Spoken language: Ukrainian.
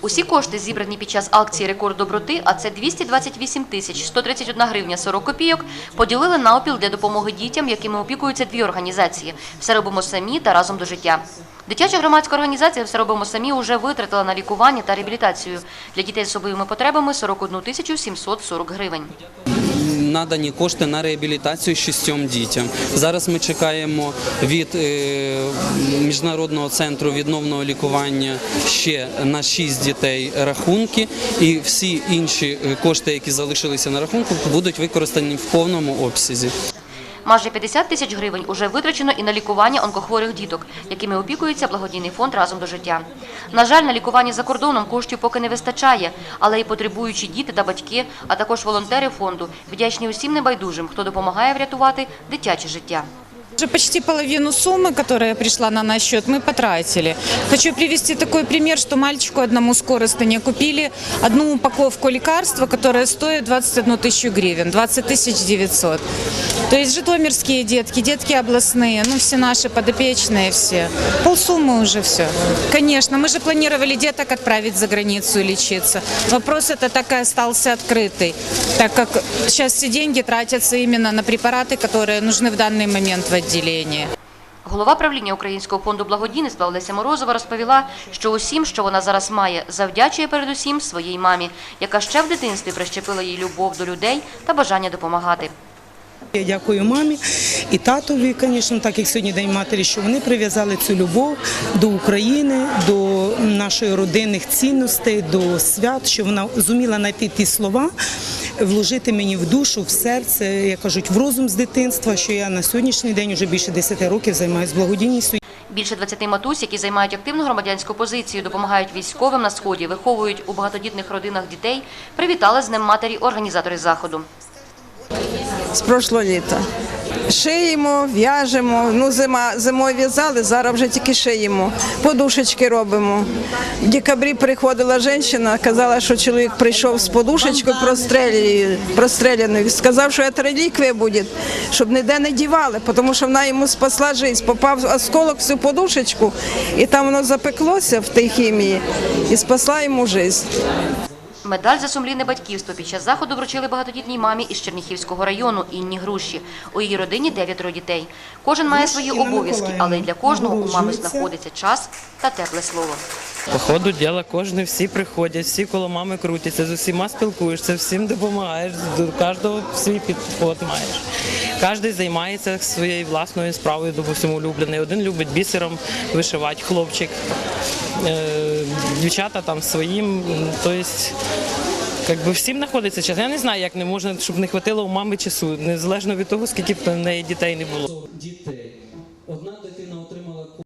Усі кошти, зібрані під час акції «Рекорд доброти», а це 228 тисяч 131 гривня 40 копійок, поділили навпіл для допомоги дітям, якими опікуються дві організації «Все робимо самі» та «Разом до життя». Дитяча громадська організація «Все робимо самі» уже витратила на лікування та реабілітацію для дітей з особливими потребами 41 тисячу 740 гривень. Надані кошти на реабілітацію шістьом дітям. Зараз ми чекаємо від е, міжнародного центру відновного лікування ще на шість дітей рахунки, і всі інші е, кошти, які залишилися на рахунку, будуть використані в повному обсязі. Майже 50 тисяч гривень уже витрачено і на лікування онкохворих діток, якими опікується благодійний фонд разом до життя. На жаль, на лікування за кордоном коштів поки не вистачає, але і потребуючі діти та батьки, а також волонтери фонду вдячні усім небайдужим, хто допомагає врятувати дитяче життя. Уже почти половину суммы, которая пришла на наш счет, мы потратили. Хочу привести такой пример, что мальчику одному с Коростыня купили одну упаковку лекарства, которая стоит 21 тысячу гривен, 20 тысяч 900. То есть житомирские детки, детки областные, ну все наши подопечные все. Полсуммы уже все. Конечно, мы же планировали деток отправить за границу и лечиться. Вопрос это так и остался открытый, так как сейчас все деньги тратятся именно на препараты, которые нужны в данный момент в отделении. Голова правління Українського фонду благодійництва Олеся Морозова розповіла, що усім, що вона зараз має, завдячує передусім своїй мамі, яка ще в дитинстві прищепила їй любов до людей та бажання допомагати. Я дякую мамі і татові, звісно, так як сьогодні День матері, що вони прив'язали цю любов до України, до нашої родинних цінностей, до свят, що вона зуміла знайти ті слова, вложити мені в душу, в серце, як кажуть, в розум з дитинства, що я на сьогоднішній день вже більше 10 років займаюся благодійністю. Більше 20 матусь, які займають активну громадянську позицію, допомагають військовим на сході, виховують у багатодітних родинах дітей, привітали з Днем матері організатори заходу. З прошлого літа. Шиємо, в'яжемо. Ну, зима, зимою в'язали, зараз вже тільки шиємо. Подушечки робимо. В декабрі приходила жінка, казала, що чоловік прийшов з подушечкою простреляною. Сказав, що це реліквія буде, щоб ніде не дівали, тому що вона йому спасла життя. Попав осколок в цю подушечку, і там воно запеклося в тій хімії і спасла йому життя. Медаль за сумлінне батьківство під час заходу вручили багатодітній мамі із Черніхівського району Інні Груші. У її родині дев'ятеро дітей. Кожен має свої обов'язки, але й для кожного у мами знаходиться час та тепле слово. По ходу діла кожен всі приходять, всі коло мами крутяться, з усіма спілкуєшся, всім допомагаєш, до кожного свій підход маєш. Кожен займається своєю власною справою, допустимо, улюблений. Один любить бісером вишивати, хлопчик, е, дівчата там своїм. Тобто, якби всім знаходиться час. Я не знаю, як не можна, щоб не хватило у мами часу, незалежно від того, скільки б в неї дітей не було.